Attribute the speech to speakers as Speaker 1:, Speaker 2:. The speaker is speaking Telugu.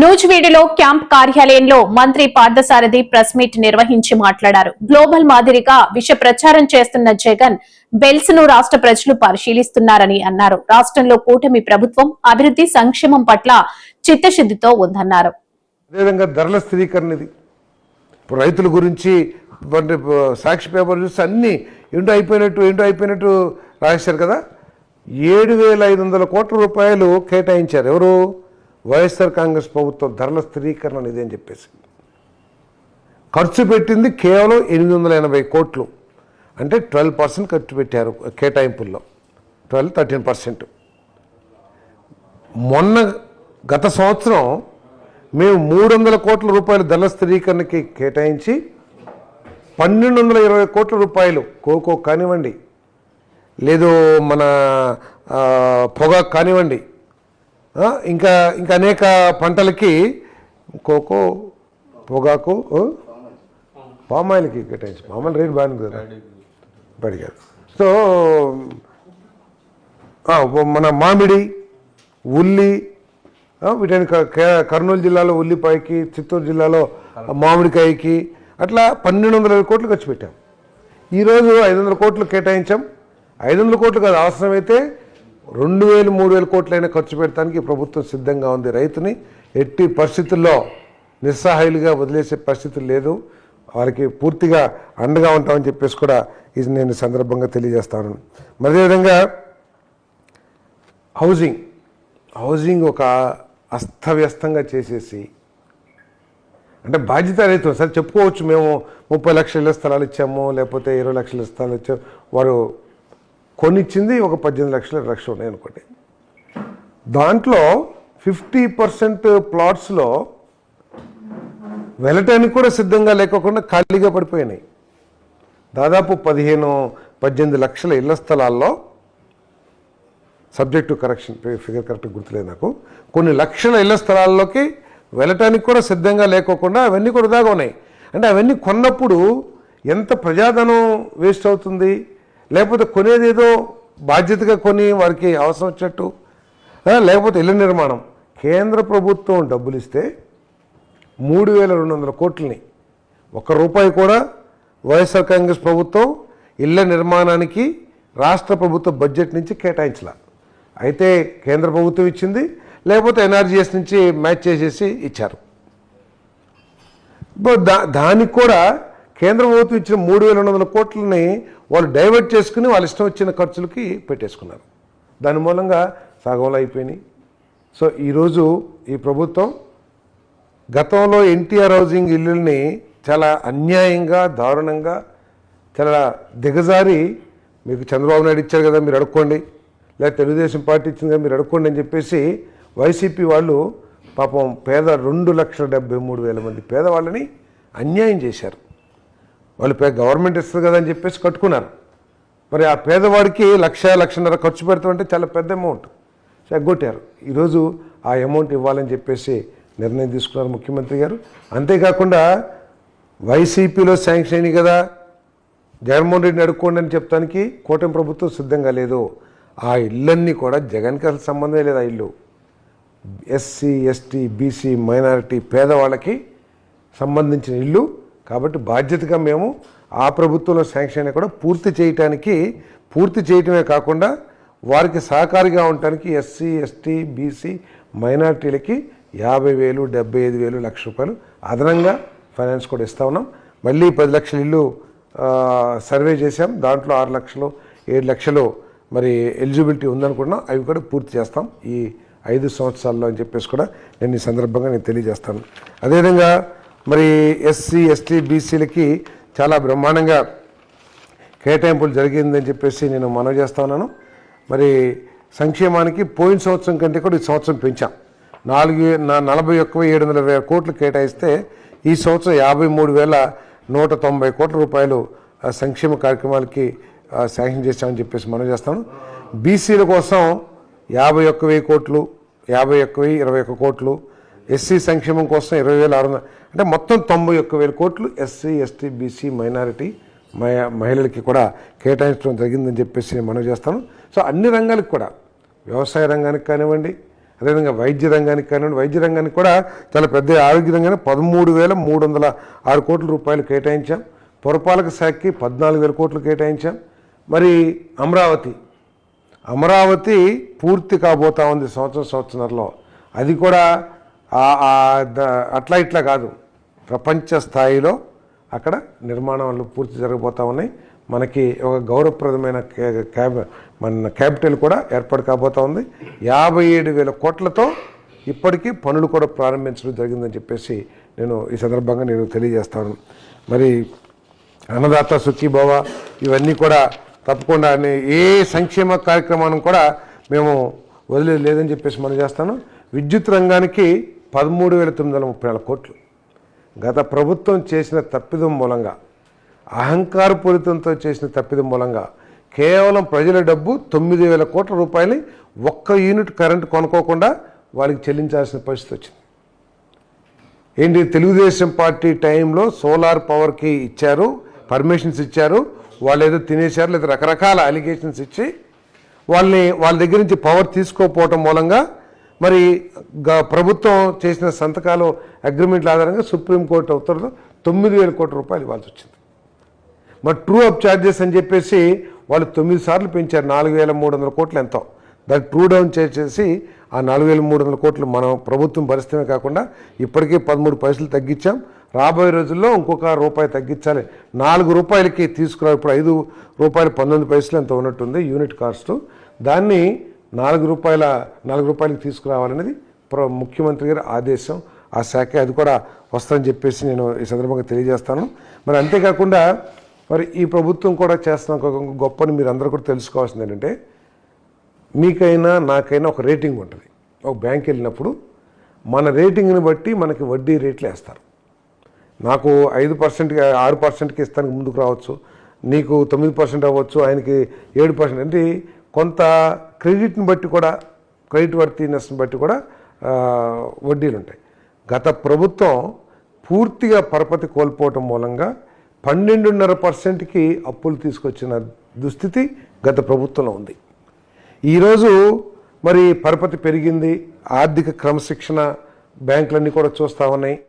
Speaker 1: నూజివీడులో క్యాంప్ కార్యాలయంలో మంత్రి పార్థసారథి ప్రెస్ మీట్ నిర్వహించి మాట్లాడారు. గ్లోబల్ మాదిరిగా విష ప్రచారం చేస్తున్న జగన్ బెల్స్ను రాష్ట్ర ప్రజలు పరిశీలిస్తున్నారని అన్నారు. రాష్ట్రంలో కూటమి ప్రభుత్వం అభివృద్ధి సంక్షేమం పట్ల చిత్తశుద్ధితో ఉందన్నారు.
Speaker 2: అదేవిధంగా ధరల స్థిరీకరణ ఇప్పుడు రైతుల గురించి సాక్షి పేపర్ చూసి అన్ని ఎండు అయిపోయినట్టు ఎండు అయిపోయినట్టు రాశారు కదా. ఏడు వేల ఐదు వందల కోట్ల రూపాయలు కేటాయించారు. ఎవరు? వైఎస్ఆర్ కాంగ్రెస్ ప్రభుత్వం ధరల స్థిరీకరణ ఇదే అని చెప్పేసి. ఖర్చు పెట్టింది కేవలం ఎనిమిది వందల ఎనభై కోట్లు. అంటే ట్వెల్వ్ పర్సెంట్ ఖర్చు పెట్టారు కేటాయింపుల్లో. Twelve thirteen percent. మొన్న గత సంవత్సరం మేము మూడు వందల కోట్ల రూపాయలు ధరల స్థిరీకరణకి కేటాయించి పన్నెండు వందల ఇరవై కోట్ల రూపాయలు కోకో కానివ్వండి లేదు మన పొగ పొగాకు కానివ్వండి ఇంకా ఇంకా అనేక పంటలకి కోకో పొగాకు పామాయిల్కి కేటాయించి. పామాయిల్ రేట్ బాగుంది కదా. పడిగారు సో మన మామిడి ఉల్లి ఆ, వీటిని కర్నూలు జిల్లాలో ఉల్లిపాయకి చిత్తూరు జిల్లాలో మామిడికాయకి అట్లా పన్నెండు వందల కోట్లు ఖర్చు పెట్టాం. ఈరోజు ఐదు వందల కోట్లు కేటాయించాం. ఐదు వందల కోట్లు కాదు అవసరమైతే రెండు వేలు మూడు వేల కోట్లైనా ఖర్చు పెట్టడానికి ప్రభుత్వం సిద్ధంగా ఉంది. రైతుని ఎట్టి పరిస్థితుల్లో నిస్సహాయులుగా వదిలేసే పరిస్థితి లేదు. వారికి పూర్తిగా అండగా ఉంటామని చెప్పేసి కూడా ఇది నేను సందర్భంగా తెలియజేస్తాను. మరి అదేవిధంగా హౌసింగ్ హౌసింగ్ ఒక అస్తవ్యస్తంగా చేసేసి అంటే బాధ్యత రైతు సరే చెప్పుకోవచ్చు మేము ముప్పై లక్షల స్థలాలు ఇచ్చాము లేకపోతే ఇరవై లక్షల స్థలాలు ఇచ్చాము. వారు కొనిచ్చింది ఒక పద్దెనిమిది లక్షల లక్షలు ఉన్నాయి అనుకోండి. దాంట్లో ఫిఫ్టీ పర్సెంట్ ప్లాట్స్లో వెళ్ళటానికి కూడా సిద్ధంగా లేకోకుండా ఖాళీగా పడిపోయినాయి. దాదాపు పదిహేను పద్దెనిమిది లక్షల ఇళ్ళ స్థలాల్లో సబ్జెక్టు కరెక్షన్ ఫిగర్ కరెక్ట్ గుర్తులేదు నాకు. కొన్ని లక్షల ఇళ్ళ స్థలాల్లోకి వెళ్ళటానికి కూడా సిద్ధంగా లేకోకుండా అవన్నీ కూడా దాగా ఉన్నాయి. అంటే అవన్నీ కొన్నప్పుడు ఎంత ప్రజాధనం వేస్ట్ అవుతుంది? లేకపోతే కొనేదేదో బాధ్యతగా కొని వారికి అవసరం వచ్చినట్టు. లేకపోతే ఇళ్ళ నిర్మాణం. కేంద్ర ప్రభుత్వం డబ్బులు ఇస్తే మూడు వేల రెండు వందల కోట్లని. ఒక్క రూపాయి కూడా వైఎస్ఆర్ కాంగ్రెస్ ప్రభుత్వం ఇళ్ళ నిర్మాణానికి రాష్ట్ర ప్రభుత్వ బడ్జెట్ నుంచి కేటాయించాల. అయితే కేంద్ర ప్రభుత్వం ఇచ్చింది లేకపోతే ఎన్ఆర్జీఎస్ నుంచి మ్యాచ్ చేసేసి ఇచ్చారు. దా దానికి కూడా కేంద్ర ప్రభుత్వం ఇచ్చిన మూడు వేల రెండు వందల కోట్లని వాళ్ళు డైవర్ట్ చేసుకుని వాళ్ళ ఇష్టం వచ్చిన ఖర్చులకి పెట్టేసుకున్నారు. దాని మూలంగా సగంలో అయిపోయినాయి. సో ఈరోజు ఈ ప్రభుత్వం గతంలో ఎన్టీఆర్ హౌసింగ్ ఇల్లుల్ని చాలా అన్యాయంగా దారుణంగా చాలా దిగజారి మీకు చంద్రబాబు నాయుడు ఇచ్చారు కదా మీరు అడుక్కోండి. లేదా తెలుగుదేశం పార్టీ ఇచ్చింది కదా మీరు అడుక్కోండి అని చెప్పేసి వైసీపీ వాళ్ళు పాపం పేద రెండు లక్షల డెబ్బై మూడు వేల మంది పేదవాళ్ళని అన్యాయం చేశారు. వాళ్ళు పే గవర్నమెంట్ ఇస్తుంది కదా అని చెప్పేసి కట్టుకున్నారు. మరి ఆ పేదవాడికి లక్ష లక్షన్నర ఖర్చు పెడతామంటే చాలా పెద్ద అమౌంట్. చెగ్గొట్టారు ఈరోజు ఆ అమౌంట్ ఇవ్వాలని చెప్పేసి నిర్ణయం తీసుకున్నారు ముఖ్యమంత్రి గారు. అంతేకాకుండా వైసీపీలో శాంక్షన్ అయినాయి కదా. జగన్మోహన్ రెడ్డిని అడుక్కోండి అని చెప్తానికి కూటమి ప్రభుత్వం సిద్ధంగా లేదు. ఆ ఇళ్ళన్నీ కూడా జగన్కి అసలు సంబంధమే లేదు ఆ ఇల్లు. ఎస్సీ ఎస్టీ బీసీ మైనారిటీ పేదవాళ్ళకి సంబంధించిన ఇల్లు కాబట్టి బాధ్యతగా మేము ఆ ప్రభుత్వంలో శాంక్షన్ కూడా పూర్తి చేయటానికి పూర్తి చేయటమే కాకుండా వారికి సహకారిగా ఉండటానికి ఎస్సీ ఎస్టీ బీసీ మైనార్టీలకి యాభై వేలు డెబ్బై ఐదు వేలు లక్ష రూపాయలు అదనంగా ఫైనాన్స్ కూడా ఇస్తా ఉన్నాం. మళ్ళీ పది లక్షల ఇల్లు సర్వే చేశాం. దాంట్లో ఆరు లక్షలు ఏడు లక్షలు మరి ఎలిజిబిలిటీ ఉందనుకున్నాం అవి కూడా పూర్తి చేస్తాం. ఈ ఐదు సంవత్సరాల్లో అని చెప్పేసి కూడా నేను ఈ సందర్భంగా నేను తెలియజేస్తాను. అదేవిధంగా మరి ఎస్సీ ఎస్టీ బీసీలకి చాలా బ్రహ్మాండంగా కేటాయింపులు జరిగిందని చెప్పేసి నేను మనవి చేస్తున్నాను మరి సంక్షేమానికి పోయిన సంవత్సరం కంటే కూడా ఈ సంవత్సరం పెంచాం. నాలుగు నా నలభై ఒక్క ఏడు వందల వేల కోట్లు కేటాయిస్తే ఈ సంవత్సరం యాభై మూడు వేల నూట తొంభై కోట్ల రూపాయలు సంక్షేమ కార్యక్రమాలకి శాంక్షన్ చేశామని చెప్పేసి మనం చేస్తాను బీసీల కోసం యాభై ఒక్క వెయ్యి కోట్లు యాభై ఒక్క వెయ్యి ఇరవై ఒక్క కోట్లు ఎస్సీ సంక్షేమం కోసం ఇరవై వేల ఆరు వందల అంటే మొత్తం తొంభై ఒక్క వేల కోట్లు ఎస్సీ ఎస్టీ బీసీ మైనారిటీ మహ- మహిళలకి కూడా కేటాయించడం జరిగిందని చెప్పేసి నేను మనం చేస్తాను. సో అన్ని రంగాలకు కూడా వ్యవసాయ రంగానికి కానివ్వండి అదేవిధంగా వైద్య రంగానికి కానివ్వండి వైద్య రంగానికి కూడా చాలా పెద్ద ఆరోగ్య రంగానే పదమూడు వేల మూడు వందల ఆరు కోట్ల రూపాయలు కేటాయించాం. పురపాలక శాఖకి పద్నాలుగు వేల కోట్లు కేటాయించాం. మరి అమరావతి అమరావతి పూర్తి కాబోతా ఉంది సంవత్సరం సంవత్సరంలో. అది కూడా అట్లా ఇట్లా కాదు. ప్రపంచ స్థాయిలో అక్కడ నిర్మాణాలు పూర్తి జరగబోతూ ఉన్నాయి. మనకి ఒక గౌరవప్రదమైన క్యాబ్ మన క్యాపిటల్ కూడా ఏర్పాటు కాబోతూ ఉంది. యాభై ఏడు వేల కోట్లతో ఇప్పటికీ పనులు కూడా ప్రారంభించడం జరిగిందని చెప్పేసి నేను ఈ సందర్భంగా నేను తెలియజేస్తాను. మరి అన్నదాత సుఖీభవ ఇవన్నీ కూడా తప్పకుండా ఏ సంక్షేమ కార్యక్రమాన్ని కూడా మేము వదిలేదు లేదని చెప్పేసి మనం చేస్తాను. విద్యుత్ రంగానికి పదమూడు వేల తొమ్మిది వందల ముప్పై నాలుగు కోట్లు. గత ప్రభుత్వం చేసిన తప్పిదం మూలంగా అహంకారపూరితంతో చేసిన తప్పిదం మూలంగా కేవలం ప్రజల డబ్బు తొమ్మిది వేల కోట్ల రూపాయలని ఒక్క యూనిట్ కరెంట్ కొనుక్కోకుండా వాళ్ళకి చెల్లించాల్సిన పరిస్థితి వచ్చింది. ఏంటి తెలుగుదేశం పార్టీ టైంలో సోలార్ పవర్కి ఇచ్చారు పర్మిషన్స్ ఇచ్చారు వాళ్ళు ఏదో తినేశారు లేదా రకరకాల అలిగేషన్స్ ఇచ్చి వాళ్ళని వాళ్ళ దగ్గర నుంచి పవర్ తీసుకోకపోవటం మూలంగా మరి గ- ప్రభుత్వం చేసిన సంతకాలు అగ్రిమెంట్ల ఆధారంగా సుప్రీంకోర్టు ఉత్తర్వులు తొమ్మిది వేల కోట్ల రూపాయలు ఇవ్వాల్సి వచ్చింది. మరి ట్రూ అప్ ఛార్జెస్ అని చెప్పేసి వాళ్ళు తొమ్మిది సార్లు పెంచారు నాలుగు వేల మూడు వందల కోట్లు ఎంతో. దాన్ని ట్రూ డౌన్ చేసేసి ఆ నాలుగు వేల మూడు వందల కోట్లు మనం ప్రభుత్వం భరిస్తమే కాకుండా ఇప్పటికే పదమూడు పైసలు తగ్గించాం. రాబోయే రోజుల్లో ఇంకొక రూపాయి తగ్గించాలి. నాలుగు రూపాయలకి తీసుకురా ఇప్పుడు ఐదు రూపాయలు పంతొమ్మిది పైసలు ఎంత ఉన్నట్టుంది యూనిట్ కాస్ట్. దాన్ని నాలుగు రూపాయల నాలుగు రూపాయలకి తీసుకురావాలనేది ప్ర ముఖ్యమంత్రి గారి ఆదేశం. ఆ శాఖ అది కూడా వస్తుందని చెప్పేసి నేను ఈ సందర్భంగా తెలియజేస్తాను. మరి అంతేకాకుండా మరి ఈ ప్రభుత్వం కూడా చేస్తున్న ఒక గొప్పని మీరు అందరూ కూడా తెలుసుకోవాల్సింది ఏంటంటే మీకైనా నాకైనా ఒక రేటింగ్ ఉంటుంది. ఒక బ్యాంక్ వెళ్ళినప్పుడు మన రేటింగ్ని బట్టి మనకి వడ్డీ రేట్లు వేస్తారు. నాకు ఐదు పర్సెంట్కి ఆరు పర్సెంట్కి ఇస్తానికి ముందుకు రావచ్చు. నీకు తొమ్మిది పర్సెంట్ అవ్వచ్చు ఆయనకి ఏడు పర్సెంట్ అంటే కొంత క్రెడిట్ని బట్టి కూడా క్రెడిట్ వర్తీనెస్ని బట్టి కూడా వడ్డీలు ఉంటాయి. గత ప్రభుత్వం పూర్తిగా పరపతి కోల్పోవటం మూలంగా పన్నెండున్నర పర్సెంట్కి అప్పులు తీసుకొచ్చిన దుస్థితి గత ప్రభుత్వంలో ఉంది. ఈరోజు మరి పరపతి పెరిగింది ఆర్థిక క్రమశిక్షణ బ్యాంకులన్నీ కూడా చూస్తూ ఉన్నాయి.